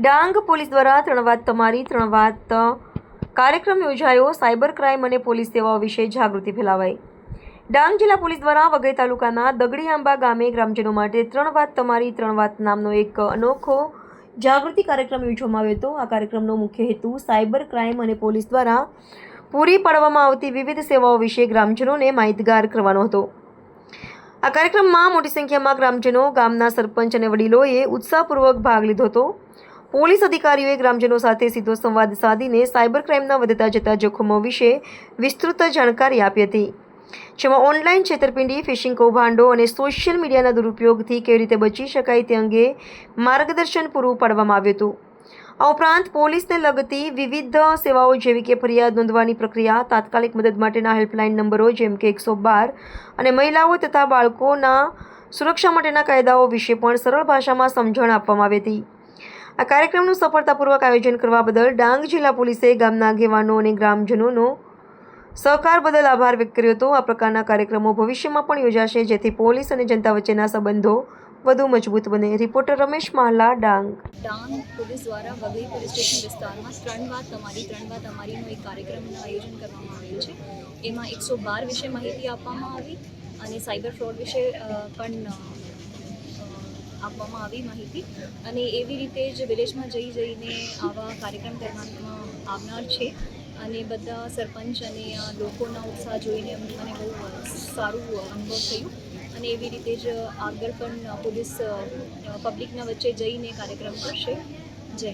Dang police દ્વારા ત્રણ વાત તમારી ત્રણ વાત કાર્યક્રમ યોજાયો. સાયબર ક્રાઇમ અને પોલીસ સેવાઓ વિશે જાગૃતિ ફેલાવાઈ. ડાંગ જિલ્લા પોલીસ દ્વારા વઘઈ તાલુકાના દગડી આંબા ગામે ગ્રામજનો માટે ત્રણ વાત તમારી ત્રણ વાત નામનો એક અનોખો જાગૃતિ કાર્યક્રમ યોજવામાં આવ્યો હતો. આ કાર્યક્રમનો મુખ્ય હેતુ સાયબર ક્રાઇમ અને પોલીસ દ્વારા પૂરી પાડવામાં આવતી વિવિધ સેવાઓ વિશે ગ્રામજનોને માહિતગાર કરવાનો હતો. આ કાર્યક્રમમાં મોટી સંખ્યામાં ગ્રામજનો, ગામના સરપંચ અને વડીલોએ ઉત્સાહપૂર્વક ભાગ લીધો હતો. પોલીસ અધિકારીઓએ ગ્રામજનો સાથે સીધો સંવાદ સાધીને સાયબર ક્રાઇમના વધતા જતા જોખમો વિશે વિસ્તૃત જાણકારી આપી હતી. જેમાં ઓનલાઈન છેતરપિંડી, ફિશિંગ કૌભાંડો અને સોશિયલ મીડિયાના દુરુપયોગથી કેવી રીતે બચી શકાય તે અંગે માર્ગદર્શન પૂરું પાડવામાં આવ્યું હતું. આ ઉપરાંત પોલીસને લગતી વિવિધ સેવાઓ જેવી કે ફરિયાદ નોંધવાની પ્રક્રિયા, તાત્કાલિક મદદ માટેના હેલ્પલાઇન નંબરો જેમ કે એકસો બાર અને મહિલાઓ તથા બાળકોના સુરક્ષા માટેના કાયદાઓ વિશે પણ સરળ ભાષામાં સમજણ આપવામાં આવી હતી. આ કાર્યક્રમનું સફળતાપૂર્વક આયોજન કરવા બદલ ડાંગ જિલ્લા પોલીસે ગામના આગેવાનો અને ગ્રામજનોનો સહકાર બદલ આભાર વ્યક્ત કર્યો હતો. આ પ્રકારના કાર્યક્રમો ભવિષ્યમાં પણ યોજાશે, જેથી પોલીસ અને જનતા વચ્ચેના સંબંધો વધુ મજબૂત બને. રિપોર્ટર રમેશ માહલા ડાંગ. ડાંગ પોલીસ દ્વારા વઘઈ પોલીસ સ્ટેશન વિસ્તારમાં ત્રણ વાત તમારી, ત્રણ વાત અમારીનો એક કાર્યક્રમનું આયોજન કરવામાં આવ્યું છે. એમાં એકસો બાર વિશે માહિતી આપવામાં આવી અને સાયબર ફ્રોડ વિશે પણ આપવામાં આવી માહિતી. અને એવી રીતે જ વિલેજમાં જઈ જઈને આવા કાર્યક્રમ કરવામાં આવનાર છે. અને બધા સરપંચ અને લોકોના ઉત્સાહ જોઈને મને બહુ સારું અનુભવ થયું. અને એવી રીતે જ આગળ પણ પોલીસ પબ્લિકના વચ્ચે જઈને કાર્યક્રમ કરશે. જય.